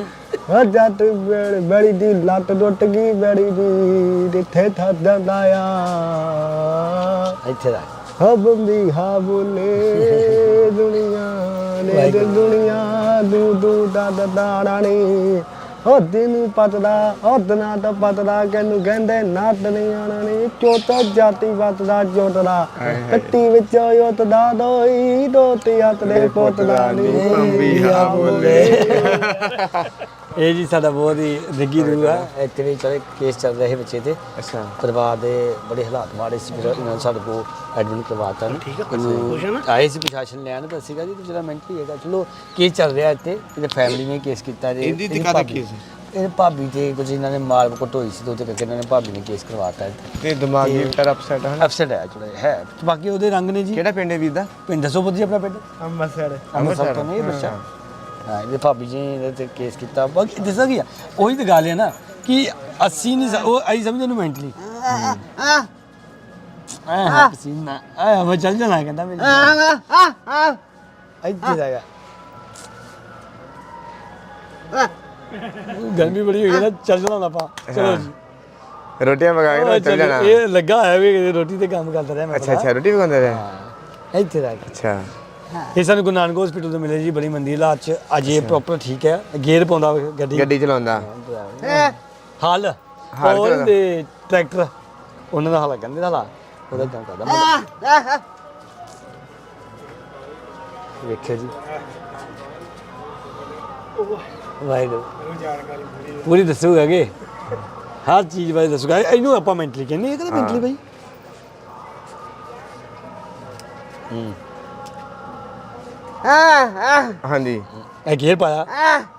D: ਹੋ। ਜੱਟ ਬੜੀ ਬੜੀ ਦੀ ਲੱਤ ਟੁੱਟ ਗਈ ਬੜੀ ਦੀ ਜਿੱਥੇ ਥੱਕ ਜਾਂਦਾ ਆ।
B: ਇੱਥੇ ਦਾ
D: ਹਾ ਬੰਦੀ ਹਾ ਬੋਲੇ ਦੁਨੀਆ ਨੇ ਦਿਲ ਦੁਨੀਆ ਦੂ ਦੂ ਦਾ ਦਾ ਦਾ ਰਾਣੀ ਹੋ ਦਿਨ ਪਤਦਾ ਹੋ ਦਿਨਾਂ ਦਾ ਪਤਦਾ ਕਿਨੂੰ ਕਹਿੰਦੇ ਨੱਟ ਨਹੀਂ ਆਣਾ ਨਹੀਂ ਚੋਤਾ ਜਾਤੀ ਪਤਦਾ ਚੋਟਦਾ ਕੱਟੀ ਵਿੱਚ ਯੋਤਦਾ ਦੋਈ ਦੋ ਤੇ ਹੱਥ ਦੇ ਪੁੱਤਦਾ ਨਹੀਂ
A: ਹਾ ਬੋਲੇ
B: ਇਹ ਜੀ ਸਾਡਾ ਬਹੁਤ ਹੀ ਰਿੱਗੀ ਰੂ ਆ ਇੱਥੇ ਵੀ ਚਲੇ ਕੇਸ ਚੱਲ ਰਹੇ ਬੱਚੇ ਤੇ।
A: ਅੱਛਾ।
B: ਪਰਿਵਾਰ ਦੇ ਬੜੇ ਹਾਲਾਤ ਮਾੜੇ ਸੀ ਫਿਰ ਇਹਨਾਂ ਨੇ ਸਾਡੇ ਕੋਲ ਐਡਮਿਟ ਕਰਵਾਤਾ ਨੇ। ਠੀਕ ਹੈ ਆਏ ਸੀ ਪ੍ਰਸ਼ਾਸਨ ਲੈਣ ਤਾਂ ਸੀਗਾ ਜੀ ਤੇ ਜਿਹੜਾ ਮੈਂਟਲੀ ਹੈਗਾ ਚਲੋ ਕੇਸ ਚੱਲ ਰਿਹਾ ਇੱਥੇ। ਇਹਦੇ ਫੈਮਿਲੀ ਨੇ ਕੇਸ ਕੀਤਾ ਜੀ
A: ਇਹਦੀ ਤੇ ਕਾਹਦਾ
B: ਭਾਬੀ-
A: case?
B: ਇਹਦੇ ਭਾਬੀ ਤੇ ਕੁਝ ਇਹਨਾਂ ਨੇ ਮਾਰ ਕੁੱਟ ਹੋਈ ਸੀ ਤੇ ਉਹਦੇ ਕਰਕੇ ਇਹਨਾਂ ਨੇ ਭਾਬੀ ਨੇ ਕੇਸ ਕਰਵਾਤਾ।
A: ਤੇ ਦਿਮਾਗੀ ਤਰ ਅਪਸੈਟ ਹਨ?
B: ਅਫਸਰ ਹੈ ਜਿਹੜਾ ਹੈ। ਬਾਕੀ ਉਹਦੇ ਰੰਗ ਨੇ ਜੀ।
A: ਕਿਹੜਾ ਪਿੰਡ ਹੈ ਵੀਰ ਦਾ?
B: ਪਿੰਡ ਦੱਸੋ ਪੁੱਤ ਜੀ ਆਪਣਾ ਪਿੰਡ।
D: ਅੰਮ੍ਰਿਤਸਰ।
B: ਅੰਮ੍ਰਿਤਸਰ ਤੋਂ ਨਹੀਂ ਬੱਚਾ ਹਾਂ ਇਹਦੇ ਭਾਬੀ ਜੀ ਨੇ ਤੇ ਕੇਸ ਕੀਤਾ। ਬਾਕੀ ਦੱਸਾਂ ਕੀ ਆ ਉਹੀ ਤਾਂ ਗੱਲ ਹੈ ਨਾ ਕਿ ਅਸੀਂ ਨਹੀਂ ਸ- ਉਹ ਆਈ ਸਮਝਦੇ ਨੂੰ ਮੈਂਟਲੀ ਆ ਪਸੀਨਾ ਆ ਮੈਂ ਚੱਲ ਜਾਣਾ ਕਹਿੰਦਾ ਮੇਰੀ ਇੱਥੇ ਜਾਗਾ ਗਰਮੀ ਬੜੀ ਹੋਈ ਹੈ ਨਾ ਚੱਲ ਜਾਣਾ ਹੁਣ ਆਪਾਂ। ਚਲੋ ਜੀ।
A: ਰੋਟੀਆਂ ਮਗਾ ਕੇ ਨਾ ਚੱਲ ਜਾਣਾ।
B: ਇਹ ਲੱਗਾ ਹੈ ਵੀ ਰੋਟੀ ਤੇ ਕੰਮ ਕਰਦਾ ਰਿਹਾ ਮੈਂ
A: ਅੱਛਾ ਅੱਛਾ ਰੋਟੀ ਪਕਾਉਂਦੇ ਰਹੇ?
B: ਹਾਂ, ਇੱਥੇ
A: ਅੱਛਾ।
B: ਇਹ ਸਾਨੂੰ ਗੁਰੂ ਨਾਨਕ ਹਸਪੀਟਲ ਤੋਂ ਮਿਲੇ ਜੀ ਬੜੀ ਮੰਦੀ ਹਾਲਾਤ ਚ। ਅੱਜ ਇਹ ਪ੍ਰੋਪਰ ਠੀਕ ਹੈ। ਗੇਅਰ ਪਾਉਂਦਾ ਗੱਡੀ।
A: ਗੱਡੀ ਚਲਾਉਂਦਾ।
B: ਹਲ।
A: ਹਲ
B: ਹੋਰ? ਦੇ ਟਰੈਕਟਰ। ਉਹਨਾਂ ਦਾ ਹਲ ਕਹਿੰਦੇ ਹਲਾ ਉਹਦਾ ਕੰਮ ਕਰਦਾ। ਵੇਖਿਓ ਜੀ। ਵਾਹਿਗੁਰੂ। ਪੂਰੀ ਦੱਸੂਗਾ ਕਿ ਹਰ ਚੀਜ਼ ਬਾਰੇ ਦੱਸੂਗਾ। ਇਹ- ਇਹਨੂੰ ਆਪਾਂ ਮੈਂਟਲੀ ਕਹਿੰਦੇ ਇਹ ਕਿਹੜਾ ਮੈਂਟਲੀ ਬਾਈ? ਹੂੰ।
A: ਹਾਂਜੀ।
B: ਇਹ ਗੇਅਰ ਪਾਇਆ।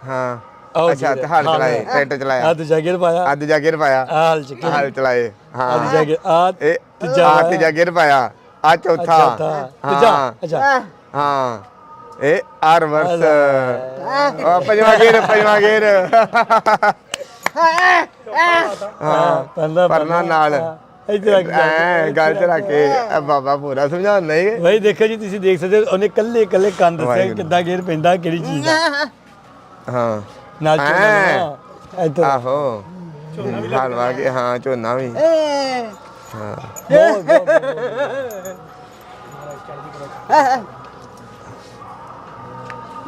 A: ਹਾਂ।
B: ਆਹ
A: ਅੱਛਾ ਤੇ ਹਲ। ਚਲਾਏ
B: ਆ
A: ਚਲਾਇਆ।
B: ਦੂਜਾ ਗੇਅਰ ਪਾਇਆ।
A: ਅੱਜ ਜਾ ਗੇਰ ਪਾਇਆ।
B: ਆਹ ਹਲ ਚੱਕਿਆ
A: ਹਲ ਚਲਾਏ।
B: ਆ
A: ਹਾਂ
B: ਦੂਜਾ ਗੇਅਰ ਆ
A: ਇਹ
B: ਤੀਜਾ
A: ਆ ਤੀਜਾ ਗੇਰ ਪਾਇਆ। ਆ ਚੌਥਾ।
B: ਚੌਥਾ। ਤੀਜਾ।
A: ਹਾਂ
B: ਅੱਛਾ।
A: ਹਾਂ। ਇਹ ਆਰ ਵਰਸ ਆ ਪੰਜਵਾਂ ਗੇਰ ਪੰਜਵਾਂ ਗੇਰ ਹਾਂ
B: ਪੰਦਾ
A: ਪਰਨਾ ਨਾਲ।
B: ਇੱਥੇ ਰੱਖ
A: ਐ ਗੱਲ ਚ ਰੱਖ ਕੇ। ਆ ਬਾਬਾ ਪੂਰਾ ਸਮਝਾਉਂਦਾ ਨਹੀਂ
B: ਭਾਈ ਦੇਖੋ ਜੀ ਤੁਸੀਂ ਦੇਖ ਸਕਦੇ ਹੋ ਉਹਨੇ ਕੱਲੇ ਕੱਲੇ ਕੰਨ ਦੱਸਿਆ
A: ਵਾਹਿਗੁਰੂ।
B: ਕਿੱਦਾਂ ਗੇਅਰ ਪੈਂਦਾ ਕਿਹੜੀ ਚੀਜ਼ ਦਾ।
A: ਹਾਂ।
B: ਨਾਲ। ਚੋਣਾ ਇੱਧਰ।
A: ਆਹੋ। ਹਲਵਾ ਕੇ ਹਾਂ ਝੋਨਾ ਵੀ। ਹਾਂ।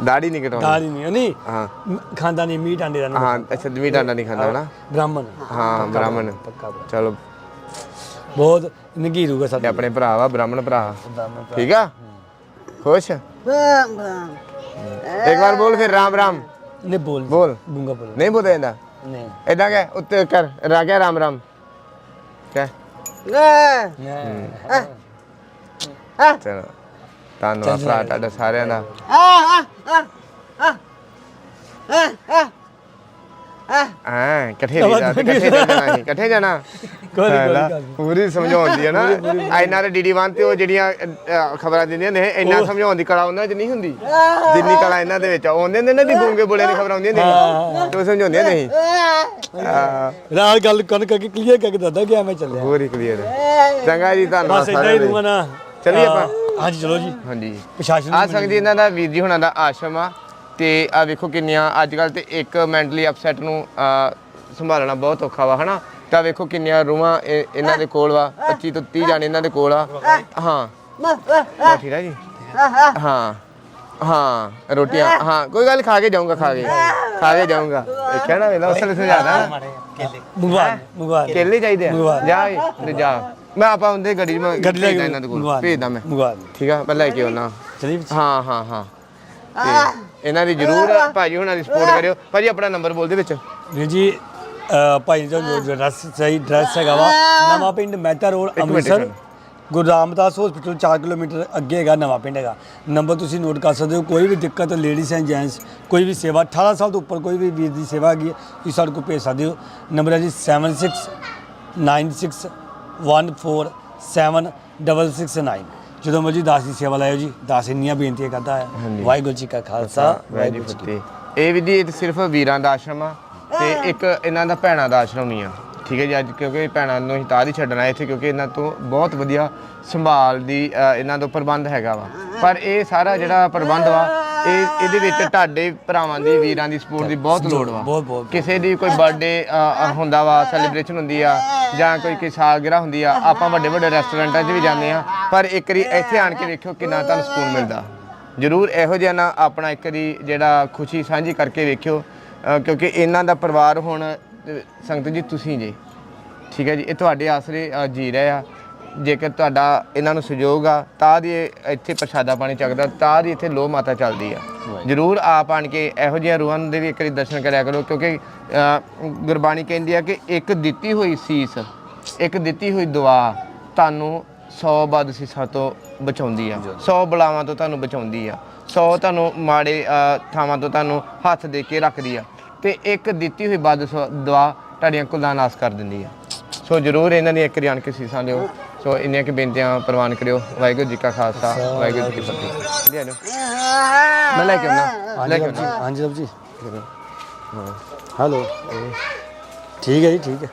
A: ਦਾੜੀ ਨਹੀਂ ਕਟਾਉਣੀ।
B: ਦਾਲ ਹੀ ਨਹੀਂ ਨਹੀਂ।
A: ਹਾਂ।
B: ਮ- ਖਾਂਦਾ ਨਹੀਂ ਮੀਟ ਆਂਡੇ ਦਾ ਨਹੀਂ।
A: ਹਾਂ ਅੱਛਾ ਮੀਟ ਆਂਡਾ ਨਹੀਂ ਖਾਂਦਾ ਨਾ
B: ਬ੍ਰਾਹਮਣ।
A: ਹਾਂ ਬ੍ਰਾਹਮਣ।
B: ਪੱਕਾ।
A: ਚਲੋ।
B: ਬਹੁਤ ਨਗੀਰੂਗਾ
A: ਤੇ
B: ਸਾਡੇ।
A: ਆਪਣੇ ਭਰਾ ਵਾ ਬ੍ਰਾਹਮਣ ਭਰਾ। ਠੀਕ ਆ? ਖੁਸ਼? ਇੱਕ ਵਾਰ ਬੋਲ ਫਿਰ ਰਾਮ ਰਾਮ।
B: ਨੇ ਬੋਲ।
A: ਬੋਲ।
B: ਗੂੰਗਾ ਬੋਲ।
A: ਨਹੀਂ ਬੋਲਦਾ ਇਹਦਾ
B: ਨਹੀਂ।
A: ਇਦਾਂ ਕਹਿ ਉੱਤੇ ਕਰ ਰਾ ਕਹਿ ਰਾਮ ਰਾਮ। ਕਹਿ। ਚਲੋ। ਧੰਨਵਾਦ ਭਰਾ ਤੁਹਾਡਾ ਸਾਰਿਆਂ ਦਾ। ਹਾਂ ਇਕੱਠੇ ਨਹੀਂ ਜਾਣਾ ਇਕੱਠੇ ਨਹੀਂ ਜਾਣਾ ਸੀ, ਇਕੱਠੇ ਜਾਣਾ
B: ਕੋਈ ਨੀ, ਕੋਈ ਨੀ,
A: ਹੈਨਾ?
B: ਕੋਈ ਨੀ।
A: ਪੂਰੀ ਸਮਝਾਉਂਦੀ ਹੈ ਨਾ ਇਹਨਾਂ ਦੇ ਡੀਡੀ ਵਨ ਤੇ ਉਹ ਜਿਹੜੀਆਂ ਖਬਰਾਂ ਦਿੰਦੀਆਂ ਨੇ ਇੰਨਾ ਸਮਝਾਉਣ ਦੀ ਕਲਾ ਉਹਨਾਂ 'ਚ ਨਹੀਂ ਹੁੰਦੀ ਜਿੰਨੀ ਕਲਾ ਇਹਨਾਂ ਦੇ ਵਿੱਚ ਆਉਂਦੇ ਨੇ ਨਾ ਦੀ ਗੂੰਗੇ ਬੋਲੇ ਦੀ ਖਬਰਾਂ ਆਉਂਦੀਆਂ ਨੇ ਤੇ ਉਹ ਸਮਝਾਉਂਦੀਆਂ ਨਹੀਂ ਹਾਂ
B: ਰਾਤ ਗੱਲ ਕਰਨ ਕਰਕੇ ਕਲੀਅਰ ਕਰਕੇ ਦੱਸਦਾ ਕਿ ਮੈਂ ਚੱਲਿਆ
A: ਹੋਰ ਹੀ ਕਲੀਅਰ ਚੰਗਾ ਜੀ ਧੰਨਵਾਦ
B: ਬਸ ਇਦਾਂ ਹੀ
A: ਸਾਰਿਆਂ ਦਾ
B: ਦੂੰਗਾ ਨਾ
A: ਚੱਲੀਏ ਆਪਾਂ।
B: ਹਾਂਜੀ ਚਲੋ ਜੀ
A: ਹਾਂਜੀ
B: ਪ੍ਰਸ਼ਾਸਨ
A: ਆ
B: ਨੂੰ
A: ਸੰਗਤ ਜੀ ਇਹਨਾਂ ਦਾ ਵੀਰ ਜੀ ਹੁਣਾਂ ਦਾ ਆਸ਼ਰਮ ਆ ਤੇ ਆ ਵੇਖੋ ਕਿੰਨੀਆਂ ਅੱਜ ਕੱਲ ਤੇ ਇੱਕ ਮੈਂਟਲੀ ਅਪਸੈਟ ਨੂੰ ਸੰਭਾਲਣਾ ਬਹੁਤ ਔਖਾ ਵਾ ਹਨਾ? ਤਾਂ ਵੇਖੋ ਕਿੰਨੀਆਂ ਰੂਹਾਂ ਇਹ- ਇਹਨਾਂ ਦੇ ਕੋਲ ਵਾ 25 ਤੋਂ 30 ਜਾਣੇ ਇਹਨਾਂ ਦੇ ਕੋਲ ਆ। ਹਾਂ। ਬਸ। ਠੀਕ ਆ ਜੀ। ਹਾਂ। ਹਾਂ ਰੋਟੀਆਂ ਹਾਂ ਕੋਈ ਗੱਲ ਖਾ ਕੇ ਜਾਊਂਗਾ ਖਾ ਕੇ। ਖਾ ਕੇ ਜਾਊਂਗਾ। ਦੇਖਿਆ ਨਾ ਵੇਲਾ ਉਸਲੇ ਸਮਝਾਦਾ
B: ਮੰਗਵਾ ਮੰਗਵਾ
A: ਕੇਲੇ ਚਾਹੀਦੇ ਆ। ਜਾ ਤੇ ਜਾ। ਮੈਂ ਆਪਾਂ ਉਹਦੇ ਗੱਡੀ ਮੈਂ
B: ਗੱਡੀ ਲੈ
A: ਭੇਜਦਾ
B: ਕੇ
A: ਇਹਨਾਂ ਦੇ ਕੋਲ। ਭੇਜਦਾ ਮੈਂ।
B: ਮੰਗਵਾ ਦੇ।
A: ਠੀਕ ਆ? ਮੈਂ ਲੈ ਕੇ ਆਉਣਾ ਹਾਂ ਹਾਂ ਹਾਂ। ਤੇ ਇਹਨਾਂ ਦੀ ਜਰੂਰ ਭਾਜੀ ਹੁਣਾਂ ਦੀ ਸਪੋਰਟ ਕਰਿਓ। ਭਾਜੀ ਆਪਣਾ ਨੰਬਰ ਬੋਲ ਦੇ ਵਿੱਚ।
B: ਵੀਰ ਜੀ ਅਹ, ਭਾਈ ਜੀ ਦਾ ਜੋ ਐਡਰੈਸ ਸਹੀ ਐਡਰੈਸ ਹੈਗਾ ਵਾ। Nawan Pind
A: Mehta road
B: Amritsar.
A: Minute.
B: Guru Ramdas hospital 4 kilometre ਅੱਗੇ ਹੈਗਾ ਨਵਾਂ ਪਿੰਡ ਹੈਗਾ। ਨੰਬਰ ਤੁਸੀਂ ਨੋਟ ਕਰ ਸਕਦੇ ਹੋ ਕੋਈ ਵੀ ਦਿੱਕਤ ਲੇਡੀਜ਼ ਐਂਡ ਜੈਂਟਸ ਕੋਈ ਵੀ ਸੇਵਾ 18 ਸਾਲ ਤੋਂ ਉੱਪਰ ਕੋਈ ਵੀ ਵੀਰ ਦੀ ਸੇਵਾ ਹੈਗੀ ਹੈ ਤੁਸੀਂ ਸਾਡੇ ਕੋਲ ਭੇਜ ਸਕਦੇ ਹੋ। ਨੰਬਰ ਹੈ ਜੀ 7696147669 ਜਦੋਂ ਮਰਜ਼ੀ ਦਾਸ ਦੀ ਸੇਵਾ ਲਾਇਓ ਜੀ। ਦਾਸ ਇੰਨੀਆਂ ਬੇਨਤੀਆਂ ਕਰਦਾ ਹੈ। ਵਾਹਿਗੁਰੂ ਜੀ ਕਾ ਖਾਲਸਾ
A: ਵਾਹਿਗੁਰੂ ਜੀ ਕੀ ਫਤਿਹ। ਇਹ ਵਿਧੀ ਇਹ ਸਿਰਫ ਵੀਰਾਂ ਦਾ ਆਸ਼ਰਮ ਆ ਤੇ ਇੱਕ ਇਹਨਾਂ ਦਾ ਭੈਣਾਂ ਦਾ ਆਸ਼ਰਮ ਨਹੀਂ ਆ। ਠੀਕ ਹੈ ਜੀ ਅੱਜ ਕਿਉਂਕਿ ਭੈਣਾਂ ਨੂੰ ਅਸੀਂ ਤਾਂ ਹੀ ਛੱਡਣਾ ਇੱਥੇ ਕਿਉਂਕਿ ਇਹਨਾਂ ਤੋਂ ਬਹੁਤ ਵਧੀਆ ਸੰਭਾਲ ਦੀ ਇਹਨਾਂ ਦਾ ਪ੍ਰਬੰਧ ਹੈਗਾ ਵਾ। ਪਰ ਇਹ ਸਾਰਾ ਜਿਹੜਾ ਪ੍ਰਬੰਧ ਵਾ ਇਹ ਇਹਦੇ ਵਿੱਚ ਤੁਹਾਡੇ ਭਰਾਵਾਂ ਦੀ ਵੀਰਾਂ ਦੀ ਸਪੋਰਟ ਦੀ ਬਹੁਤ ਲੋੜ ਵਾ।
B: ਬਹੁਤ ਬਹੁਤ
A: ਕਿਸੇ ਦੀ ਕੋਈ ਬਰਥਡੇ ਹੁੰਦਾ ਵਾ ਸੈਲੀਬ੍ਰੇਸ਼ਨ ਹੁੰਦੀ ਆ ਜਾਂ ਕੋਈ ਕੋਈ ਸਾਲਗਿਰਾ ਹੁੰਦੀ ਆ ਆਪਾਂ ਵੱਡੇ ਵੱਡੇ ਰੈਸਟੋਰੈਂਟਾਂ 'ਚ ਵੀ ਜਾਂਦੇ ਆ ਪਰ ਇੱਕ ਵਾਰੀ ਇੱਥੇ ਆਣ ਕੇ ਵੇਖਿਓ ਕਿੰਨਾ ਤੁਹਾਨੂੰ ਸਕੂਨ ਮਿਲਦਾ। ਜ਼ਰੂਰ ਇਹੋ ਜਿਹਾ ਨਾ ਆਪਣਾ ਇੱਕ ਵਾਰੀ ਜਿਹੜਾ ਖੁਸ਼ੀ ਸਾਂਝੀ ਕਰਕੇ ਵੇਖਿਓ ਕਿਉਂਕਿ ਇਹਨਾਂ ਦਾ ਪਰਿਵਾਰ ਹੁਣ ਸੰਗਤ ਜੀ ਤੁਸੀਂ ਜੇ। ਠੀਕ ਹੈ ਜੀ ਇਹ ਤੁਹਾਡੇ ਆਸਰੇ ਜੀ ਰਹੇ ਆ। ਜੇਕਰ ਤੁਹਾਡਾ ਇਹਨਾਂ ਨੂੰ ਸਹਿਯੋਗ ਆ ਤਾਂ ਦੀ ਇਹ ਇੱਥੇ ਪ੍ਰਸ਼ਾਦਾ ਪਾਣੀ ਚੱਕਦਾ ਤਾਂ ਦੀ ਇੱਥੇ ਲੋ ਮਾਤਾ ਚੱਲਦੀ ਆ। ਜਰੂਰ ਆਪ ਆਣ ਕੇ ਇਹੋ ਜਿਹੀਆਂ ਰੂਹਾਂ ਦੇ ਵੀ ਇੱਕ ਵਾਰੀ ਦਰਸ਼ਨ ਕਰਿਆ ਕਰੋ ਕਿਉਂਕਿ ਗੁਰਬਾਣੀ ਕਹਿੰਦੀ ਆ ਕਿ ਇੱਕ ਦਿੱਤੀ ਹੋਈ ਸੀਸ ਇੱਕ ਦਿੱਤੀ ਹੋਈ ਦੁਆ ਤੁਹਾਨੂੰ 100 ਬਦਸੀਸਾਂ ਤੋਂ ਬਚਾਉਂਦੀ ਆ। 100 ਬਲਾਵਾਂ ਤੋਂ ਤੁਹਾਨੂੰ ਬਚਾਉਂਦੀ ਆ। 100 ਤੁਹਾਨੂੰ ਮਾੜੇ ਥਾਵਾਂ ਤੋਂ ਤੁਹਾਨੂੰ ਹੱਥ ਦੇ ਕੇ ਰੱਖਦੀ ਆ। ਤੇ ਇੱਕ ਦਿੱਤੀ ਹੋਈ ਬਦ ਦੁਆ ਤੁਹਾਡੀਆਂ ਕੁੱਲਾਂ ਨਾਸ ਕਰ ਦਿੰਦੀ ਆ। ਸੋ ਜਰੂਰ ਇਹਨਾਂ ਦੀ ਇੱਕ ਰਿਆਣ ਕੇ ਸੀਸਾਂ ਲਿਓ ਸੋ ਇੰਨੀਆਂ ਕਿ ਬੇਨਤੀਆਂ ਪ੍ਰਵਾਨ ਕਰਿਓ। ਵਾਹਿਗੁਰੂ ਜੀ ਕਾ ਖਾਲਸਾ ਵਾਹਿਗੁਰੂ ਜੀ ਕੀ ਫਤਿਹ। ਲਿਆ ਲਓ ਮੈਂ ਲੈ ਕੇ ਆਉਣਾ। ਲੈ ਕੇ ਆਉਣਾ।
B: ਹਾਂਜੀ ਸਾਹਿਬ ਜੀ। ਹੈਲੋ। ਠੀਕ ਹੈ ਜੀ ਠੀਕ ਹੈ।